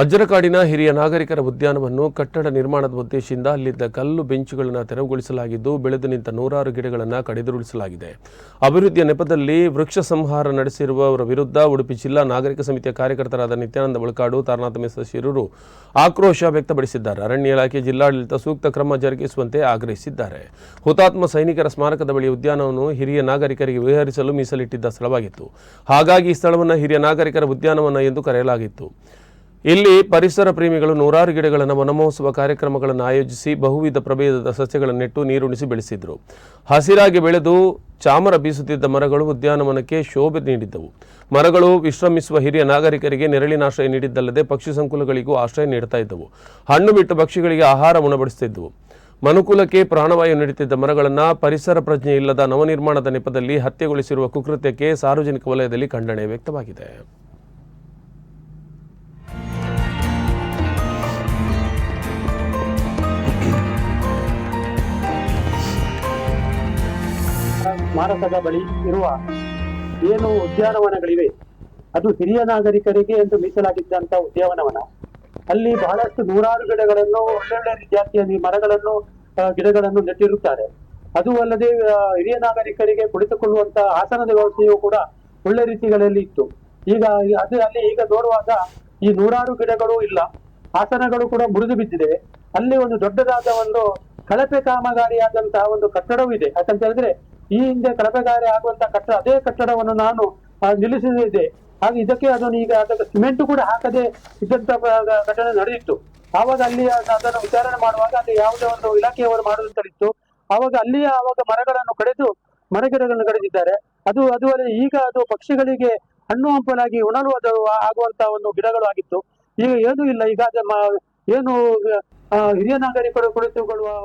ಅಜ್ಜರಕಾಡಿನ ಹಿರಿಯ ನಾಗರಿಕರ ಉದ್ಯಾನವನ್ನು ಕಟ್ಟಡ ನಿರ್ಮಾಣದ ಉದ್ದೇಶದಿಂದ ಅಲ್ಲಿದ್ದ ಕಲ್ಲು ಬೆಂಚುಗಳನ್ನು ತೆರವುಗೊಳಿಸಲಾಗಿದ್ದು, ಬೆಳೆದು ನಿಂತ ನೂರಾರು ಗಿಡಗಳನ್ನು ಕಡಿದುರುಳಿಸಲಾಗಿದೆ. ಅಭಿವೃದ್ಧಿಯ ನೆಪದಲ್ಲಿ ವೃಕ್ಷ ಸಂಹಾರ ನಡೆಸಿರುವವರ ವಿರುದ್ಧ ಉಡುಪಿ ಜಿಲ್ಲಾ ನಾಗರಿಕ ಸಮಿತಿಯ ಕಾರ್ಯಕರ್ತರಾದ ನಿತ್ಯಾನಂದ ಮುಳಕಾಡು, ತಾರನಾಥ ಮೇಸಿರೂರು ಆಕ್ರೋಶ ವ್ಯಕ್ತಪಡಿಸಿದ್ದಾರೆ. ಅರಣ್ಯ ಇಲಾಖೆ ಜಿಲ್ಲಾಡಳಿತ ಸೂಕ್ತ ಕ್ರಮ ಜರುಗಿಸುವಂತೆ ಆಗ್ರಹಿಸಿದ್ದಾರೆ. ಹುತಾತ್ಮ ಸೈನಿಕರ ಸ್ಮಾರಕದ ಬಳಿ ಉದ್ಯಾನವನ್ನು ಹಿರಿಯ ನಾಗರಿಕರಿಗೆ ವಿಹರಿಸಲು ಮೀಸಲಿಟ್ಟಿದ್ದ ಸ್ಥಳವಾಗಿತ್ತು. ಹಾಗಾಗಿ ಈ ಸ್ಥಳವನ್ನು ಹಿರಿಯ ನಾಗರಿಕರ ಉದ್ಯಾನವನ ಎಂದು ಕರೆಯಲಾಗಿತ್ತು. ಇಲ್ಲಿ ಪರಿಸರ ಪ್ರೇಮಿಗಳು ನೂರಾರು ಗಿಡಗಳನ್ನು ವನಮಹೋತ್ಸವ ಕಾರ್ಯಕ್ರಮಗಳನ್ನು ಆಯೋಜಿಸಿ ಬಹುವಿಧ ಪ್ರಭೇದದ ಸಸ್ಯಗಳನ್ನು ನೆಟ್ಟು ನೀರುಣಿಸಿ ಬೆಳೆಸಿದ್ರು. ಹಸಿರಾಗಿ ಬೆಳೆದು ಚಾಮರ ಬೀಸುತ್ತಿದ್ದ ಮರಗಳು ಉದ್ಯಾನವನಕ್ಕೆ ಶೋಭೆ ನೀಡಿದ್ದವು. ಮರಗಳು ವಿಶ್ರಮಿಸುವ ಹಿರಿಯ ನಾಗರಿಕರಿಗೆ ನೆರಳಿನಾಶ್ರಯ ನೀಡಿದ್ದಲ್ಲದೆ ಪಕ್ಷಿ ಸಂಕುಲಗಳಿಗೂ ಆಶ್ರಯ ನೀಡುತ್ತಾ ಇದ್ದವು. ಹಣ್ಣು ಬಿಟ್ಟು ಪಕ್ಷಿಗಳಿಗೆ ಆಹಾರ ಉಣಬಡಿಸುತ್ತಿದ್ದವು. ಮನುಕುಲಕ್ಕೆ ಪ್ರಾಣವಾಯು ನೀಡುತ್ತಿದ್ದ ಮರಗಳನ್ನು ಪರಿಸರ ಪ್ರಜ್ಞೆ ಇಲ್ಲದ ನವನಿರ್ಮಾಣದ ನೆಪದಲ್ಲಿ ಹತ್ಯೆಗೊಳಿಸಿರುವ ಕುಕೃತ್ಯಕ್ಕೆ ಸಾರ್ವಜನಿಕ ವಲಯದಲ್ಲಿ ಖಂಡನೆ ವ್ಯಕ್ತವಾಗಿದೆ. ಸ್ಮಾರಕದ ಬಳಿ ಇರುವ ಏನು ಉದ್ಯಾನವನಗಳಿವೆ, ಅದು ಹಿರಿಯ ನಾಗರಿಕರಿಗೆ ಎಂದು ಮೀಸಲಾಗಿದ್ದಂತ ಉದ್ಯಾನವನ. ಅಲ್ಲಿ ಬಹಳಷ್ಟು ನೂರಾರು ಗಿಡಗಳನ್ನು, ಒಳ್ಳೊಳ್ಳೆ ಈ ಮರಗಳನ್ನು ಗಿಡಗಳನ್ನು ನೆಟ್ಟಿರುತ್ತಾರೆ. ಅದು ಅಲ್ಲದೆ ಹಿರಿಯ ನಾಗರಿಕರಿಗೆ ಕುಳಿತುಕೊಳ್ಳುವಂತಹ ಆಸನದ ವ್ಯವಸ್ಥೆಯು ಕೂಡ ಒಳ್ಳೆ ರೀತಿಗಳಲ್ಲಿ ಇತ್ತು. ಈಗ ಅದು ಅಲ್ಲಿ ಈಗ ನೋಡುವಾಗ ಈ ನೂರಾರು ಗಿಡಗಳು ಇಲ್ಲ. ಆಸನಗಳು ಕೂಡ ಮುರಿದು ಬಿದ್ದಿದೆ. ಅಲ್ಲಿ ಒಂದು ದೊಡ್ಡದಾದ ಒಂದು ಕಳಪೆ ಕಾಮಗಾರಿಯಾದಂತಹ ಒಂದು ಕಟ್ಟಡವೂ ಇದೆ. ಯಾಕಂತ ಹೇಳಿದ್ರೆ ಈ ಹಿಂದೆ ಕಳಪೆಗಾರಿ ಆಗುವಂತಹ ಕಟ್ಟಡ, ಅದೇ ಕಟ್ಟಡವನ್ನು ನಾನು ನಿಲ್ಲಿಸಿದೆ. ಹಾಗೆ ಇದಕ್ಕೆ ಅದನ್ನು ಈಗ ಅದಕ್ಕೆ ಸಿಮೆಂಟ್ ಕೂಡ ಹಾಕದೆ ಇದ್ದಂತ ಘಟನೆ ನಡೆದಿತ್ತು. ಆವಾಗ ಅಲ್ಲಿ ಅದ- ಅದನ್ನು ವಿಚಾರಣೆ ಮಾಡುವಾಗ ಅಲ್ಲಿ ಯಾವುದೇ ಒಂದು ಇಲಾಖೆಯವರು ಮಾಡುವಂತಿತ್ತು ಆವಾಗ ಅಲ್ಲಿಯ ಆವಾಗ ಮರಗಳನ್ನು ಕಡಿದು, ಮರಗಿಡಗಳನ್ನು ಕಡಿದಿದ್ದಾರೆ. ಅದು ಅದು ಈಗ ಅದು ಪಕ್ಷಿಗಳಿಗೆ ಹಣ್ಣು ಹಂಪಲಾಗಿ ಉಣಲು ಅದು ಆಗುವಂತ ಒಂದು ಗಿಡಗಳು ಆಗಿತ್ತು. ಈಗ ಏನೂ ಇಲ್ಲ. ಈಗ ಏನು ಹಿರಿಯ ನಾಗರಿಕರು ಕುಳಿತುಕೊಳ್ಳುವ